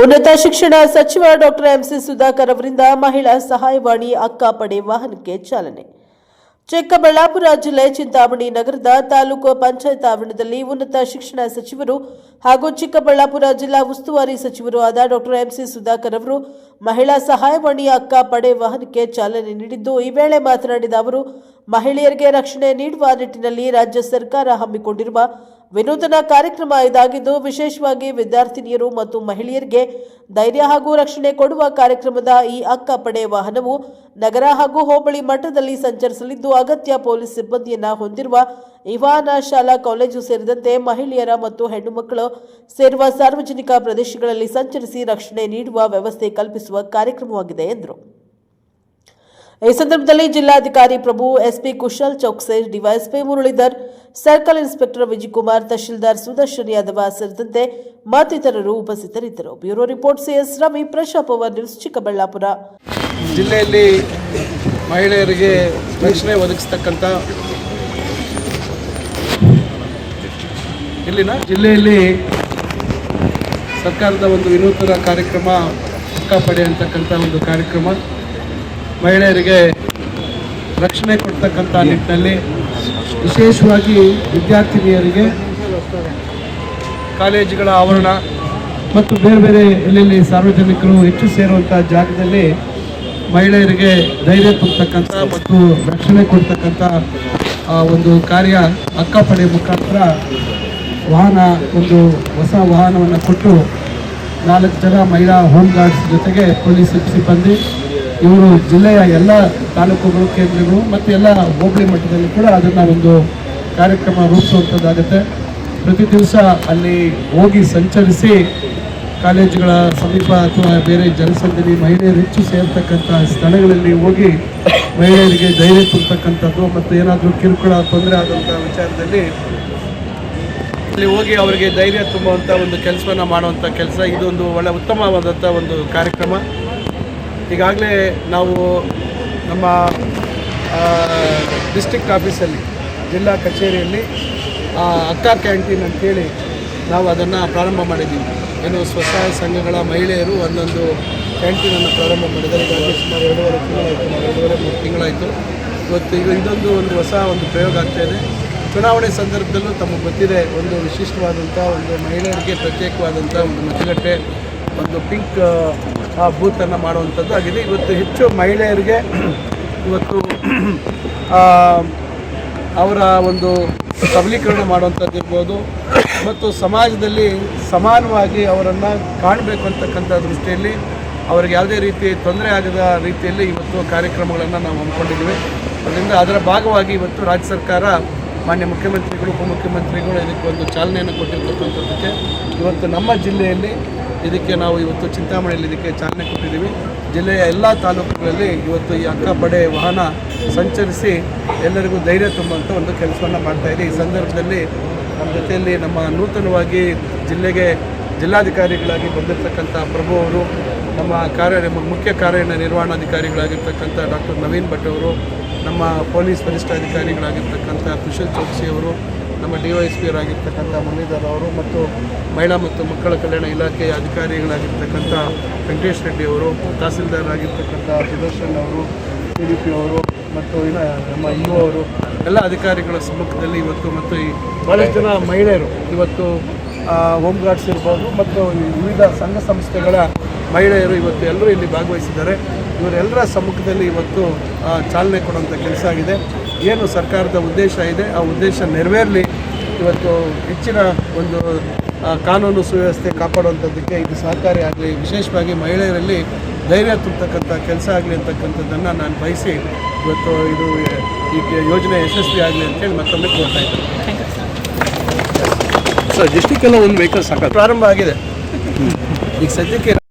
ಉನ್ನತ ಶಿಕ್ಷಣ ಸಚಿವ ಡಾಕ್ಟರ್ ಎಂಸಿ ಸುಧಾಕರ್ ಅವರಿಂದ ಮಹಿಳಾ ಸಹಾಯವಾಣಿ ಅಕ್ಕ ಪಡೆ ವಾಹನಕ್ಕೆ ಚಾಲನೆ. ಚಿಕ್ಕಬಳ್ಳಾಪುರ ಜಿಲ್ಲೆ ಚಿಂತಾಮಣಿ ನಗರದ ತಾಲೂಕು ಪಂಚಾಯತ್ ಆವರಣದಲ್ಲಿ ಉನ್ನತ ಶಿಕ್ಷಣ ಸಚಿವರು ಹಾಗೂ ಚಿಕ್ಕಬಳ್ಳಾಪುರ ಜಿಲ್ಲಾ ಉಸ್ತುವಾರಿ ಸಚಿವರು ಆದ ಡಾಕ್ಟರ್ ಎಂಸಿ ಸುಧಾಕರ್ ಅವರು ಮಹಿಳಾ ಸಹಾಯವಾಣಿ ಅಕ್ಕ ಪಡೆ ವಾಹನಕ್ಕೆ ಚಾಲನೆ ನೀಡಿದ್ದು, ಈ ವೇಳೆ ಮಾತನಾಡಿದ ಅವರು, ಮಹಿಳೆಯರಿಗೆ ರಕ್ಷಣೆ ನೀಡುವ ನಿಟ್ಟಿನಲ್ಲಿ ರಾಜ್ಯ ಸರ್ಕಾರ ಹಮ್ಮಿಕೊಂಡಿರುವ ವಿನೂತನ ಕಾರ್ಯಕ್ರಮ ಇದಾಗಿದ್ದು, ವಿಶೇಷವಾಗಿ ವಿದ್ಯಾರ್ಥಿನಿಯರು ಮತ್ತು ಮಹಿಳೆಯರಿಗೆ ಧೈರ್ಯ ಹಾಗೂ ರಕ್ಷಣೆ ಕೊಡುವ ಕಾರ್ಯಕ್ರಮದ ಈ ಅಕ್ಕ ಪಡೆ ವಾಹನವು ನಗರ ಹಾಗೂ ಹೋಬಳಿ ಮಟ್ಟದಲ್ಲಿ ಸಂಚರಿಸಲಿದ್ದು, ಅಗತ್ಯ ಪೊಲೀಸ್ ಸಿಬ್ಬಂದಿಯನ್ನು ಹೊಂದಿರುವ ಇವಾನ ಶಾಲಾ ಕಾಲೇಜು ಸೇರಿದಂತೆ ಮಹಿಳೆಯರ ಮತ್ತು ಹೆಣ್ಣು ಮಕ್ಕಳು ಸೇರುವ ಸಾರ್ವಜನಿಕ ಪ್ರದೇಶಗಳಲ್ಲಿ ಸಂಚರಿಸಿ ರಕ್ಷಣೆ ನೀಡುವ ವ್ಯವಸ್ಥೆ ಕಲ್ಪಿಸುವ ಕಾರ್ಯಕ್ರಮವಾಗಿದೆ, ಎಂದರು. ಈ ಸಂದರ್ಭದಲ್ಲಿ ಜಿಲ್ಲಾಧಿಕಾರಿ Prabhu SP Kushal Chaukse DYSP Muralidhar circle inspector Vijayakumar tahsildar Sudarshan Yadava ಸೇರಿದಂತೆ ಮತ್ತಿತರರು ಉಪಸ್ಥಿತರಿದ್ದರು. ಬ್ಯೂರೋ ರಿಪೋರ್ಟ್ ಸಿಎಸ್ ರವಿ ಪ್ರಶಾಪ್ ಅವರ್ ನ್ಯೂಸ್ ಚಿಕ್ಕಬಳ್ಳಾಪುರ. ಜಿಲ್ಲೆಯಲ್ಲಿ ಮಹಿಳೆಯರಿಗೆ ರಕ್ಷಣೆ ಒದಗಿಸ್ತಕ್ಕಂಥ ಇಲ್ಲಿನ ಜಿಲ್ಲೆಯಲ್ಲಿ ಸರ್ಕಾರದ ಒಂದು ವಿನೂತನ ಕಾರ್ಯಕ್ರಮ ಅಕ್ಕ ಪಡೆ ಅಂತಕ್ಕಂಥ ಒಂದು ಕಾರ್ಯಕ್ರಮ. ಮಹಿಳೆಯರಿಗೆ ರಕ್ಷಣೆ ಕೊಡ್ತಕ್ಕಂಥ ನಿಟ್ಟಿನಲ್ಲಿ ವಿಶೇಷವಾಗಿ ವಿದ್ಯಾರ್ಥಿನಿಯರಿಗೆ ಕಾಲೇಜುಗಳ ಆವರಣ ಮತ್ತು ಬೇರೆ ಬೇರೆ ಎಲ್ಲೆಲ್ಲಿ ಸಾರ್ವಜನಿಕರು ಹೆಚ್ಚು ಸೇರುವಂಥ ಜಾಗದಲ್ಲಿ ಮಹಿಳೆಯರಿಗೆ ಧೈರ್ಯ ತುಂಬತಕ್ಕಂಥ ಮತ್ತು ರಕ್ಷಣೆ ಕೊಡ್ತಕ್ಕಂಥ ಒಂದು ಕಾರ್ಯ ಅಕ್ಕಪಡೆ ಮುಖಾಂತರ ವಾಹನ, ಒಂದು ಹೊಸ ವಾಹನವನ್ನು ಕೊಟ್ಟು ನಾಲ್ಕು ಜನ ಮಹಿಳಾ ಹೋಮ್ ಗಾರ್ಡ್ಸ್ ಜೊತೆಗೆ ಪೊಲೀಸ್ ಸಿಬ್ಬಂದಿ ಇವರು ಜಿಲ್ಲೆಯ ಎಲ್ಲ ತಾಲೂಕುಗಳು, ಕೇಂದ್ರಗಳು ಮತ್ತು ಎಲ್ಲ ಹೋಬಳಿ ಮಟ್ಟದಲ್ಲಿ ಕೂಡ ಅದನ್ನು ಒಂದು ಕಾರ್ಯಕ್ರಮ ರೂಪಿಸುವಂಥದ್ದಾಗುತ್ತೆ ಪ್ರತಿ ದಿವಸ ಅಲ್ಲಿ ಹೋಗಿ ಸಂಚರಿಸಿ ಕಾಲೇಜುಗಳ ಸಮೀಪ ಅಥವಾ ಬೇರೆ ಜನಸಂದಣಿ ಮಹಿಳೆಯರು ಹೆಚ್ಚು ಸೇರ್ತಕ್ಕಂಥ ಸ್ಥಳಗಳಲ್ಲಿ ಹೋಗಿ ಮಹಿಳೆಯರಿಗೆ ಧೈರ್ಯ ತುಂಬತಕ್ಕಂಥದ್ದು ಮತ್ತು ಏನಾದರೂ ಕಿರುಕುಳ, ತೊಂದರೆ ಆದಂಥ ವಿಚಾರದಲ್ಲಿ ಅಲ್ಲಿ ಹೋಗಿ ಅವರಿಗೆ ಧೈರ್ಯ ತುಂಬುವಂಥ ಒಂದು ಕೆಲಸವನ್ನು ಮಾಡುವಂಥ ಕೆಲಸ. ಇದೊಂದು ಒಳ್ಳೆ ಉತ್ತಮವಾದಂಥ ಒಂದು ಕಾರ್ಯಕ್ರಮ. ಈಗಾಗಲೇ ನಾವು ನಮ್ಮ ಡಿಸ್ಟ್ರಿಕ್ಟ್ ಆಫೀಸಲ್ಲಿ ಜಿಲ್ಲಾ ಕಚೇರಿಯಲ್ಲಿ ಅಕ್ಕ ಕ್ಯಾಂಟೀನ್ ಅಂತೇಳಿ ನಾವು ಅದನ್ನು ಪ್ರಾರಂಭ ಮಾಡಿದ್ದೀವಿ. ಏನು ಸ್ವಸಹಾಯ ಸಂಘಗಳ ಮಹಿಳೆಯರು ಒಂದೊಂದು ಕ್ಯಾಂಟೀನನ್ನು ಪ್ರಾರಂಭ ಮಾಡಿದ್ದಾರೆ. ಈಗಾಗಲೇ ಸುಮಾರು ಎರಡೂವರೆ ತಿಂಗಳಾಯಿತು ಎರಡೂವರೆ ಮೂರು ತಿಂಗಳಾಯಿತು. ಇವತ್ತು ಈಗ ಇದೊಂದು ಒಂದು ಹೊಸ ಒಂದು ಪ್ರಯೋಗ ಆಗ್ತಾ ಇದೆ. ಚುನಾವಣೆ ಸಂದರ್ಭದಲ್ಲೂ ತಮಗೆ ಗೊತ್ತಿದೆ, ಒಂದು ವಿಶಿಷ್ಟವಾದಂಥ ಒಂದು ಮಹಿಳೆಯರಿಗೆ ಪ್ರತ್ಯೇಕವಾದಂಥ ಒಂದು ಮತಗಟ್ಟೆ, ಒಂದು ಪಿಂಕ್ ಬೂತನ್ನು ಮಾಡುವಂಥದ್ದು ಆಗಿದೆ. ಇವತ್ತು ಹೆಚ್ಚು ಮಹಿಳೆಯರಿಗೆ ಇವತ್ತು ಆ, ಅವರ ಒಂದು ಸಬಲೀಕರಣ ಮಾಡುವಂಥದ್ದಿರ್ಬೋದು ಮತ್ತು ಸಮಾಜದಲ್ಲಿ ಸಮಾನವಾಗಿ ಅವರನ್ನು ಕಾಣಬೇಕು ಅಂತಕ್ಕಂಥ ದೃಷ್ಟಿಯಲ್ಲಿ ಅವರಿಗೆ ಯಾವುದೇ ರೀತಿ ತೊಂದರೆ ಆಗದ ರೀತಿಯಲ್ಲಿ ಇವತ್ತು ಕಾರ್ಯಕ್ರಮಗಳನ್ನು ನಾವು ಹಮ್ಮಿಕೊಂಡಿದ್ದೀವಿ. ಅದರಿಂದ ಅದರ ಭಾಗವಾಗಿ ಇವತ್ತು ರಾಜ್ಯ ಸರ್ಕಾರ ಮಾನ್ಯ ಮುಖ್ಯಮಂತ್ರಿಗಳು, ಉಪಮುಖ್ಯಮಂತ್ರಿಗಳು ಇದಕ್ಕೆ ಒಂದು ಚಾಲನೆಯನ್ನು ಕೊಟ್ಟಿರ್ತಕ್ಕಂಥದ್ದಕ್ಕೆ ಇವತ್ತು ನಮ್ಮ ಜಿಲ್ಲೆಯಲ್ಲಿ ಇದಕ್ಕೆ ನಾವು ಇವತ್ತು ಚಿಂತಾಮಣಿಯಲ್ಲಿ ಇದಕ್ಕೆ ಚಾಲನೆ ಕೊಟ್ಟಿದ್ದೀವಿ. ಜಿಲ್ಲೆಯ ಎಲ್ಲ ತಾಲೂಕುಗಳಲ್ಲಿ ಇವತ್ತು ಈ ಅಕ್ಕ ಪಡೆ ವಾಹನ ಸಂಚರಿಸಿ ಎಲ್ಲರಿಗೂ ಧೈರ್ಯ ತುಂಬುವಂಥ ಒಂದು ಕೆಲಸವನ್ನು ಇದೆ. ಈ ಸಂದರ್ಭದಲ್ಲಿ ನಮ್ಮ ಜೊತೆಯಲ್ಲಿ ನಮ್ಮ ನೂತನವಾಗಿ ಜಿಲ್ಲೆಗೆ ಜಿಲ್ಲಾಧಿಕಾರಿಗಳಾಗಿ ಬಂದಿರತಕ್ಕಂಥ ಪ್ರಭು ಅವರು, ನಮ್ಮ ಕಾರ್ಯ ಮುಖ್ಯ ಕಾರ್ಯ ನಿರ್ವಹಣಾಧಿಕಾರಿಗಳಾಗಿರ್ತಕ್ಕಂಥ ಡಾಕ್ಟರ್ ನವೀನ್ ಭಟ್ ಅವರು ನಮ್ಮ ಪೊಲೀಸ್ ವರಿಷ್ಠಾಧಿಕಾರಿಗಳಾಗಿರ್ತಕ್ಕಂಥ ಕುಶಲ್ ಚೌಕ್ಸಿ ಅವರು, ನಮ್ಮ ಡಿ ವೈ ಎಸ್ ಪಿ ಅವರಾಗಿರ್ತಕ್ಕಂಥ ಅವರು ಮತ್ತು ಮಹಿಳಾ ಮತ್ತು ಮಕ್ಕಳ ಕಲ್ಯಾಣ ಇಲಾಖೆಯ ಅಧಿಕಾರಿಗಳಾಗಿರ್ತಕ್ಕಂಥ ವೆಂಕಟೇಶ್ ರೆಡ್ಡಿ ಅವರು, ತಹಸೀಲ್ದಾರ್ ಆಗಿರ್ತಕ್ಕಂಥ ಸುದರ್ಶನ್ ಅವರು ಸಿ ಡಿ ಪಿ ಅವರು ಮತ್ತು ಇನ್ನು ನಮ್ಮ ಇ ಅವರು, ಎಲ್ಲ ಅಧಿಕಾರಿಗಳ ಸಮ್ಮುಖದಲ್ಲಿ ಇವತ್ತು ಮತ್ತು ಈ ಭಾಳಷ್ಟು ಜನ ಮಹಿಳೆಯರು ಇವತ್ತು ಹೋಮ್ ಗಾರ್ಡ್ಸ್ ಇರ್ಬೋದು ಮತ್ತು ವಿವಿಧ ಸಂಘ ಸಂಸ್ಥೆಗಳ ಮಹಿಳೆಯರು ಇವತ್ತು ಎಲ್ಲರೂ ಇಲ್ಲಿ ಭಾಗವಹಿಸಿದ್ದಾರೆ. ಇವರೆಲ್ಲರ ಸಮ್ಮುಖದಲ್ಲಿ ಇವತ್ತು ಚಾಲನೆ ಕೊಡುವಂಥ ಕೆಲಸ ಆಗಿದೆ. ಏನು ಸರ್ಕಾರದ ಉದ್ದೇಶ ಇದೆ ಆ ಉದ್ದೇಶ ನೆರವೇರಲಿ. ಇವತ್ತು ಹೆಚ್ಚಿನ ಒಂದು ಕಾನೂನು ಸುವ್ಯವಸ್ಥೆ ಕಾಪಾಡುವಂಥದ್ದಕ್ಕೆ ಇದು ಸಹಕಾರಿ ಆಗಲಿ ವಿಶೇಷವಾಗಿ ಮಹಿಳೆಯರಲ್ಲಿ ಧೈರ್ಯ ತುಂಬತಕ್ಕಂಥ ಕೆಲಸ ಆಗಲಿ ಅಂತಕ್ಕಂಥದ್ದನ್ನು ನಾನು ಬಯಸಿ ಇವತ್ತು ಇದು ಈ ಯೋಜನೆ ಯಶಸ್ವಿ ಆಗಲಿ ಅಂತೇಳಿ ಮತ್ತೊಮ್ಮೆ ಕೋರ್ತಾ ಇದ್ದೀನಿ. ಸರ್ ಡಿಸ್ಟಿಕ್ ಎಲ್ಲ ಒಂದು ವೆಹಿಕಲ್ ಸಾಕು? ಪ್ರಾರಂಭ ಆಗಿದೆ. ಈಗ ಸದ್ಯಕ್ಕೆ